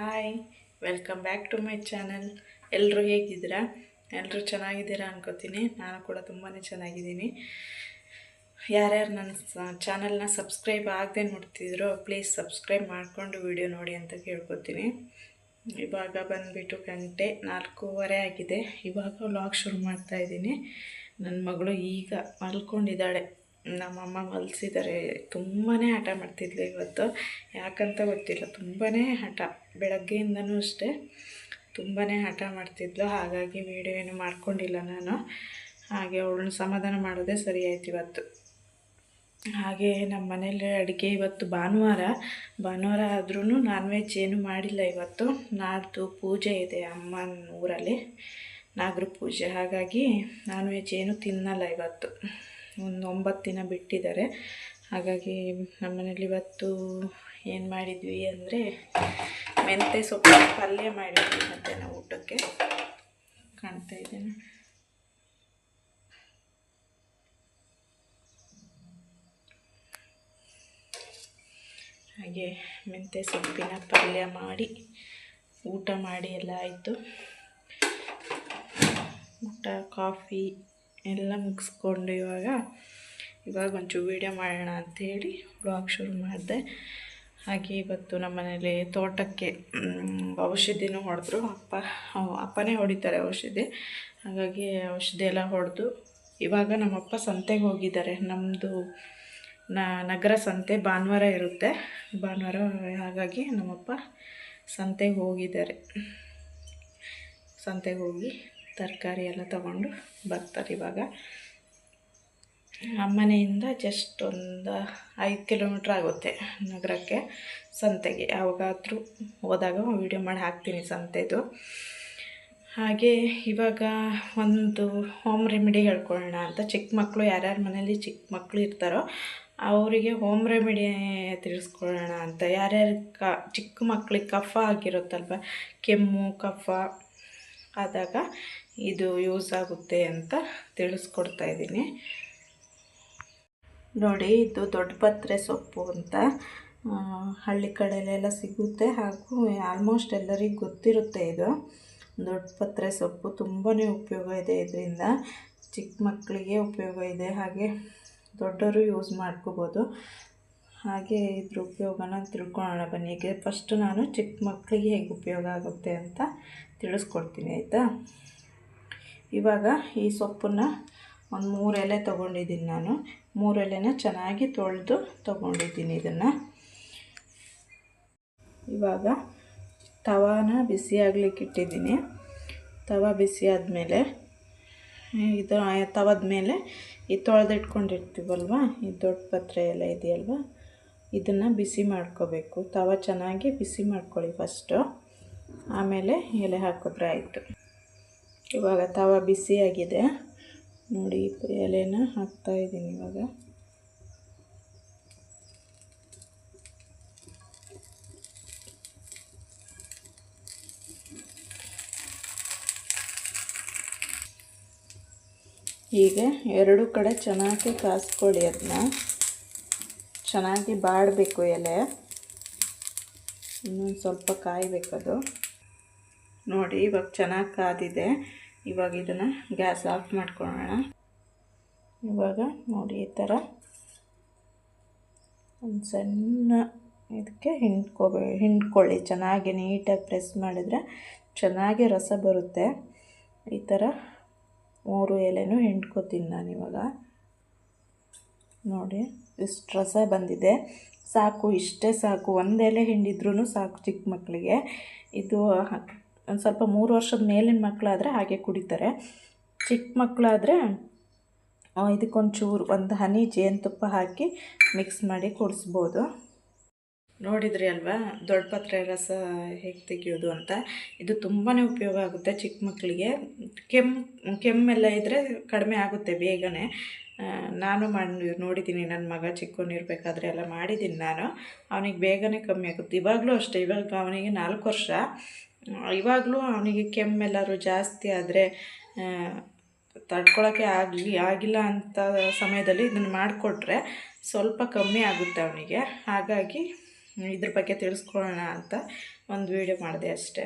Hi welcome back to my channel ಎಲ್ಲರೂ ಹೇಗಿದ್ದೀರಾ? ಎಲ್ಲರೂ ಚೆನ್ನಾಗಿದ್ದೀರಾ ಅನ್ಕೋತೀನಿ. ನಾನು ಕೂಡ ತುಂಬಾ ಚೆನ್ನಾಗಿದ್ದೀನಿ. ಯಾರ್ಯಾರು ನನ್ನ ಚಾನಲ್ನ ಸಬ್ಸ್ಕ್ರೈಬ್ ಆಗದೆ ನೋಡ್ತಿದ್ರು ಪ್ಲೀಸ್ ಸಬ್ಸ್ಕ್ರೈಬ್ ಮಾಡಿಕೊಂಡು ವಿಡಿಯೋ ನೋಡಿ ಅಂತ ಕೇಳ್ಕೊತೀನಿ. ಇವಾಗ ಬಂದುಬಿಟ್ಟು ಗಂಟೆ ನಾಲ್ಕೂವರೆ ಆಗಿದೆ. ಇವಾಗ ವ್ಲಾಗ್ ಶುರು ಮಾಡ್ತಾಯಿದ್ದೀನಿ ನನ್ನ ಮಗಳು ಈಗ ಮಲ್ಕೊಂಡಿದ್ದಾಳೆ. ನಮ್ಮಮ್ಮ ಹೊಲಿಸಿದ್ದಾರೆ ತುಂಬಾ ಹಠ ಮಾಡ್ತಿದ್ಲು ಇವತ್ತು. ಯಾಕಂತ ಗೊತ್ತಿಲ್ಲ. ತುಂಬಾ ಹಠ. ಬೆಳಗ್ಗೆಯಿಂದನೂ ಅಷ್ಟೇ ತುಂಬಾ ಹಠ ಮಾಡ್ತಿದ್ಲು. ಹಾಗಾಗಿ ವೀಡಿಯೋ ಏನು ಮಾಡ್ಕೊಂಡಿಲ್ಲ ನಾನು. ಹಾಗೆ ಅವಳನ್ನ ಸಮಾಧಾನ ಮಾಡೋದೇ ಸರಿ ಆಯ್ತು ಇವತ್ತು. ಹಾಗೆ ನಮ್ಮ ಮನೇಲಿ ಅಡುಗೆ ಇವತ್ತು ಭಾನುವಾರ. ಭಾನುವಾರ ಆದ್ರೂ ನಾನ್ ವೆಜ್ ಏನು ಮಾಡಿಲ್ಲ ಇವತ್ತು. ನಾಡ್ದು ಪೂಜೆ ಇದೆ ಅಮ್ಮನ ಊರಲ್ಲಿ ನಾಗರ ಪೂಜೆ. ಹಾಗಾಗಿ ನಾನ್ ವೆಜ್ ಏನು ತಿನ್ನಲ್ಲ ಇವತ್ತು. ಒಂದು ಒಂಬತ್ತು ದಿನ ಬಿಟ್ಟಿದ್ದಾರೆ. ಹಾಗಾಗಿ ನಮ್ಮ ಮನೇಲಿ ಇವತ್ತು ಏನು ಮಾಡಿದ್ವಿ ಅಂದರೆ ಮೆಂತ್ಯ ಸೊಪ್ಪು ಪಲ್ಯ ಮಾಡಿದ್ವಿ ಮತ್ತೆ ನಾವು ಊಟಕ್ಕೆ. ಕಾಣ್ತಾ ಇದ್ದೇನೆ ಹಾಗೆ ಮೆಂತ್ಯ ಸೊಪ್ಪಿನ ಪಲ್ಯ ಮಾಡಿ, ಊಟ ಮಾಡಿ ಎಲ್ಲ ಆಯಿತು. ಊಟ, ಕಾಫಿ ಎಲ್ಲ ಮುಗಿಸ್ಕೊಂಡು ಇವಾಗ ಇವಾಗ ಒಂಚೂರು ವೀಡಿಯೋ ಮಾಡೋಣ ಅಂಥೇಳಿ ಬ್ಲಾಗ್ ಶುರು ಮಾಡಿದೆ. ಹಾಗೆ ಇವತ್ತು ನಮ್ಮ ಮನೇಲಿ ತೋಟಕ್ಕೆ ಔಷಧಿನೂ ಹೊಡೆದ್ರು. ಅಪ್ಪ ಅಪ್ಪನೇ ಹೊಡಿತಾರೆ ಔಷಧಿ. ಹಾಗಾಗಿ ಔಷಧಿ ಎಲ್ಲ ಹೊಡೆದು, ಇವಾಗ ನಮ್ಮಪ್ಪ ಸಂತೆಗೆ ಹೋಗಿದ್ದಾರೆ. ನಮ್ಮದು ನಗರ ಸಂತೆ ಭಾನುವಾರ ಇರುತ್ತೆ. ಭಾನುವಾರ, ಹಾಗಾಗಿ ನಮ್ಮಪ್ಪ ಸಂತೆಗೆ ಹೋಗಿದ್ದಾರೆ. ಸಂತೆಗೆ ಹೋಗಿ ತರಕಾರಿ ಎಲ್ಲ ತಗೊಂಡು ಬರ್ತಾರೆ ಇವಾಗ. ಮನೆಯಿಂದ ಜಸ್ಟ್ ಒಂದು ಐದು ಕಿಲೋಮೀಟ್ರ್ ಆಗುತ್ತೆ ನಗರಕ್ಕೆ ಸಂತೆಗೆ. ಯಾವಾಗಾದರೂ ಹೋದಾಗ ವೀಡಿಯೋ ಮಾಡಿ ಹಾಕ್ತೀನಿ ಸಂತೆದು. ಹಾಗೆ ಇವಾಗ ಒಂದು ಹೋಮ್ ರೆಮಿಡಿ ಹೇಳ್ಕೊಳ್ಳೋಣ ಅಂತ. ಚಿಕ್ಕ ಮಕ್ಕಳು ಯಾರ್ಯಾರ ಮನೇಲಿ ಚಿಕ್ಕ ಮಕ್ಕಳು ಇರ್ತಾರೋ ಅವರಿಗೆ ಹೋಮ್ ರೆಮಿಡಿ ತಿಳಿಸ್ಕೊಳ್ಳೋಣ ಅಂತ. ಯಾರ್ಯಾರು ಕ, ಚಿಕ್ಕ ಮಕ್ಕಳಿಗೆ ಕಫ ಆಗಿರುತ್ತಲ್ವ, ಕೆಮ್ಮು, ಕಫ, ಆದಾಗ ಇದು ಯೂಸ್ ಆಗುತ್ತೆ ಅಂತ ತಿಳಿಸ್ಕೊಡ್ತಾ ಇದ್ದೀನಿ. ನೋಡಿ, ಇದು ದೊಡ್ಡ ಪತ್ರೆ ಸೊಪ್ಪು ಅಂತ ಹಳ್ಳಿ ಕಡೆಯಲ್ಲೆಲ್ಲ ಸಿಗುತ್ತೆ ಹಾಗೂ ಆಲ್ಮೋಸ್ಟ್ ಎಲ್ಲರಿಗೂ ಗೊತ್ತಿರುತ್ತೆ ಇದು. ದೊಡ್ಡ ಪತ್ರೆ ಸೊಪ್ಪು ತುಂಬಾ ಉಪಯೋಗ ಇದೆ ಇದರಿಂದ. ಚಿಕ್ಕ ಮಕ್ಕಳಿಗೆ ಉಪಯೋಗ ಇದೆ, ಹಾಗೆ ದೊಡ್ಡವರು ಯೂಸ್ ಮಾಡ್ಕೋಬೋದು. ಹಾಗೆ ಇದ್ರ ಉಪಯೋಗನ ತಿಳ್ಕೊಳ್ಳೋಣ ಬನ್ನಿ. ಈಗ ಫಸ್ಟು ನಾನು ಚಿಕ್ಕ ಮಕ್ಕಳಿಗೆ ಹೇಗೆ ಉಪಯೋಗ ಆಗುತ್ತೆ ಅಂತ ತಿಳಿಸ್ಕೊಡ್ತೀನಿ, ಆಯಿತಾ? ಇವಾಗ ಈ ಸೊಪ್ಪನ್ನು ಒಂದು ಮೂರು ಎಲೆ ತೊಗೊಂಡಿದ್ದೀನಿ ನಾನು. ಮೂರು ಎಲೆನ ಚೆನ್ನಾಗಿ ತೊಳೆದು ತೊಗೊಂಡಿದ್ದೀನಿ ಇದನ್ನು. ಇವಾಗ ತವಾನ ಬಿಸಿ ಇಟ್ಟಿದ್ದೀನಿ. ತವ ಬಿಸಿ ಆದಮೇಲೆ, ಇದು ತವದ ಮೇಲೆ ಈ ತೊಳೆದಿಟ್ಕೊಂಡಿರ್ತೀವಲ್ವ, ಈ ದೊಡ್ಡ ಪತ್ರೆ ಎಲ್ಲ ಇದೆಯಲ್ವ, ಇದನ್ನು ಬಿಸಿ ಮಾಡ್ಕೋಬೇಕು. ತವ ಚೆನ್ನಾಗಿ ಬಿಸಿ ಮಾಡ್ಕೊಳ್ಳಿ ಫಸ್ಟು ಆಮೇಲೆ ಎಲೆ ಹಾಕಿದ್ರೆ ಆಯಿತು. ಇವಾಗ ತವ ಬಿಸಿಯಾಗಿದೆ ನೋಡಿ, ಎಲೆನ ಹಾಕ್ತಾ ಇದ್ದೀನಿ ಇವಾಗ. ಹೀಗೆ ಎರಡು ಕಡೆ ಚೆನ್ನಾಗಿ ಕಾಸ್ಕೊಳ್ಳಿ ಅದನ್ನ ಚೆನ್ನಾಗಿ ಬಾಡಬೇಕು ಎಲೆ. ಇನ್ನೊಂದು ಸ್ವಲ್ಪ ಕಾಯಬೇಕದು. ನೋಡಿ, ಇವಾಗ ಚೆನ್ನಾಗಿ ಕಾದಿದೆ. ಇವಾಗ ಇದನ್ನು ಗ್ಯಾಸ್ ಆಫ್ ಮಾಡ್ಕೊಳ್ಳೋಣ. ಇವಾಗ ನೋಡಿ, ಈ ಥರ ಒಂದು ಸಣ್ಣ ಇದಕ್ಕೆ ಹಿಂಡ್ಕೋಬೇ ಹಿಂಡ್ಕೊಳ್ಳಿ. ಚೆನ್ನಾಗಿ ನೀಟಾಗಿ ಪ್ರೆಸ್ ಮಾಡಿದರೆ ಚೆನ್ನಾಗಿ ರಸ ಬರುತ್ತೆ. ಈ ಥರ ಮೂರು ಎಲೆನೂ ಹಿಂಡ್ಕೋತೀನಿ ನಾನು ಇವಾಗ. ನೋಡಿ, ಇಷ್ಟು ರಸ ಬಂದಿದೆ. ಸಾಕು, ಇಷ್ಟೇ ಸಾಕು. ಒಂದೆಲೆ ಹಿಂಡಿದ್ರೂ ಸಾಕು ಚಿಕ್ಕ ಮಕ್ಕಳಿಗೆ ಇದು ಒಂದು ಸ್ವಲ್ಪ ಮೂರು ವರ್ಷದ ಮೇಲಿನ ಮಕ್ಕಳಾದರೆ ಹಾಗೆ ಕುಡಿತಾರೆ. ಚಿಕ್ಕ ಮಕ್ಕಳಾದರೆ ಇದಕ್ಕೊಂಚೂರು ಒಂದು ಹನಿ ಜೇನುತುಪ್ಪ ಹಾಕಿ ಮಿಕ್ಸ್ ಮಾಡಿ ಕುಡಿಸ್ಬೋದು. ನೋಡಿದ್ರಿ ಅಲ್ವಾ? ದೊಡ್ಡ ಪತ್ರೆ ರಸ ಹೇಗೆ ತೆಗೆಯೋದು ಅಂತ. ಇದು ತುಂಬಾ ಉಪಯೋಗ ಆಗುತ್ತೆ ಚಿಕ್ಕ ಮಕ್ಕಳಿಗೆ ಕೆಮ್ಮು ಕೆಮ್ಮೆಲ್ಲ ಇದ್ದರೆ ಕಡಿಮೆ ಆಗುತ್ತೆ ಬೇಗನೆ. ನಾನು ಮಾಡಿ ನೋಡಿದ್ದೀನಿ ನನ್ನ ಮಗ ಚಿಕ್ಕವನಿರ್ಬೇಕಾದ್ರೆ ಎಲ್ಲ ಮಾಡಿದ್ದೀನಿ ನಾನು. ಅವನಿಗೆ ಬೇಗನೆ ಕಮ್ಮಿ ಆಗುತ್ತೆ. ಇವಾಗಲೂ ಅಷ್ಟೇ. ಇವಾಗ ಅವನಿಗೆ ನಾಲ್ಕು ವರ್ಷ. ಇವಾಗಲೂ ಅವನಿಗೆ ಕೆಮ್ಮೆಲ್ಲರೂ ಜಾಸ್ತಿ ಆದರೆ ತಡ್ಕೊಳ್ಳೋಕ್ಕೆ ಆಗಲಿ, ಆಗಿಲ್ಲ ಅಂತ ಸಮಯದಲ್ಲಿ ಇದನ್ನು ಮಾಡಿಕೊಟ್ರೆ ಸ್ವಲ್ಪ ಕಮ್ಮಿ ಆಗುತ್ತೆ ಅವನಿಗೆ. ಹಾಗಾಗಿ ಇದ್ರ ಬಗ್ಗೆ ತಿಳಿಸ್ಕೊಳ್ಳೋಣ ಅಂತ ಒಂದು ವಿಡಿಯೋ ಮಾಡಿದೆ ಅಷ್ಟೇ.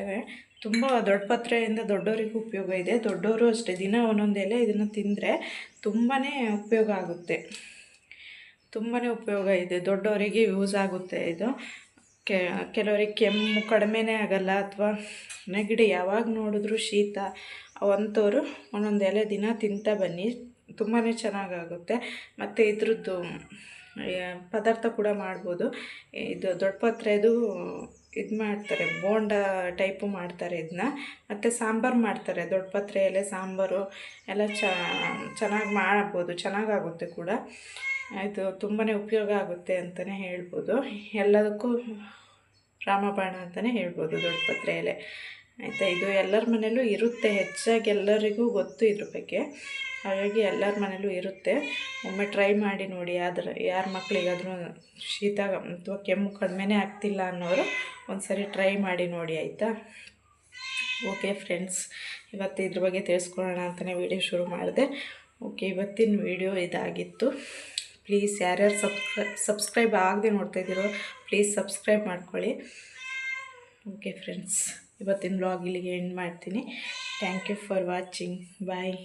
ತುಂಬ ದೊಡ್ಡ ಪತ್ರೆಯಿಂದ ದೊಡ್ಡವರಿಗೂ ಉಪಯೋಗ ಇದೆ. ದೊಡ್ಡವರು ಅಷ್ಟೇ, ದಿನ ಒಂದೊಂದು ಎಲೆ ಇದನ್ನು ತಿಂದರೆ ತುಂಬಾ ಉಪಯೋಗ ಆಗುತ್ತೆ. ತುಂಬಾ ಉಪಯೋಗ ಇದೆ. ದೊಡ್ಡವರಿಗೆ ಯೂಸ್ ಆಗುತ್ತೆ ಇದು. ಕೆ, ಕೆಲವರಿಗೆ ಕೆಮ್ಮು ಕಡಿಮೆನೇ ಆಗಲ್ಲ ಅಥವಾ ನೆಗಡಿ ಯಾವಾಗ ನೋಡಿದ್ರು ಶೀತ ಅಂಥವ್ರು ಒಂದೊಂದು ಎಲೆ ದಿನ ತಿಂತಾ ಬನ್ನಿ. ತುಂಬಾ ಚೆನ್ನಾಗಾಗುತ್ತೆ. ಮತ್ತು ಇದ್ರದ್ದು ಪದಾರ್ಥ ಕೂಡ ಮಾಡ್ಬೋದು. ಇದು ದೊಡ್ಡಪತ್ರೆದು ಇದು ಮಾಡ್ತಾರೆ, ಬೋಂಡ ಟೈಪು ಮಾಡ್ತಾರೆ ಇದನ್ನ ಮತ್ತು ಸಾಂಬಾರು ಮಾಡ್ತಾರೆ ದೊಡ್ಡಪತ್ರೆ ಎಲೆ, ಸಾಂಬಾರು ಎಲ್ಲ ಚೆನ್ನಾಗಿ ಮಾಡ್ಬೋದು, ಚೆನ್ನಾಗಾಗುತ್ತೆ ಕೂಡ. ಇದು ತುಂಬಾ ಉಪಯೋಗ ಆಗುತ್ತೆ ಅಂತಲೇ ಹೇಳ್ಬೋದು. ಎಲ್ಲದಕ್ಕೂ ರಾಮಬಾಣ ಅಂತಲೇ ಹೇಳ್ಬೋದು ದೊಡ್ಡ ಎಲೆ. ಆಯಿತಾ, ಇದು ಎಲ್ಲರ ಮನೇಲೂ ಇರುತ್ತೆ, ಹೆಚ್ಚಾಗಿ ಎಲ್ಲರಿಗೂ ಗೊತ್ತು ಇದ್ರ ಬಗ್ಗೆ. ಹಾಗಾಗಿ ಎಲ್ಲರ ಮನೇಲೂ ಇರುತ್ತೆ. ಒಮ್ಮೆ ಟ್ರೈ ಮಾಡಿ ನೋಡಿ, ಆದ್ರೆ ಯಾರ ಮಕ್ಕಳಿಗಾದ್ರೂ ಶೀತ ಅಥವಾ ಕೆಮ್ಮು ಕಡಿಮೆನೇ ಆಗ್ತಿಲ್ಲ ಅನ್ನೋರು ಒಂದು ಸರಿ ಟ್ರೈ ಮಾಡಿ ನೋಡಿ, ಆಯಿತಾ? ಓಕೆ ಫ್ರೆಂಡ್ಸ್ ಇವತ್ತು ಇದ್ರ ಬಗ್ಗೆ ತಿಳಿಸ್ಕೊಳ್ಳೋಣ ಅಂತಲೇ ವೀಡಿಯೋ ಶುರು ಮಾಡಿದೆ. ಓಕೆ, ಇವತ್ತಿನ ವೀಡಿಯೋ ಇದಾಗಿತ್ತು. ಪ್ಲೀಸ್ ಯಾರ್ಯಾರು ಸಬ್ಸ್ಕ್ರೈ ಸಬ್ಸ್ಕ್ರೈಬ್ ಆಗದೆ ನೋಡ್ತಾ ಇದ್ದೀರೋ ಪ್ಲೀಸ್ ಸಬ್ಸ್ಕ್ರೈಬ್ ಮಾಡ್ಕೊಳ್ಳಿ. ಓಕೆ ಫ್ರೆಂಡ್ಸ್, ಇವತ್ತಿನ ಬ್ಲಾಗ್ ಇಲ್ಲಿಗೆ ಎಂಡ್ ಮಾಡ್ತೀನಿ. Thank you for watching bye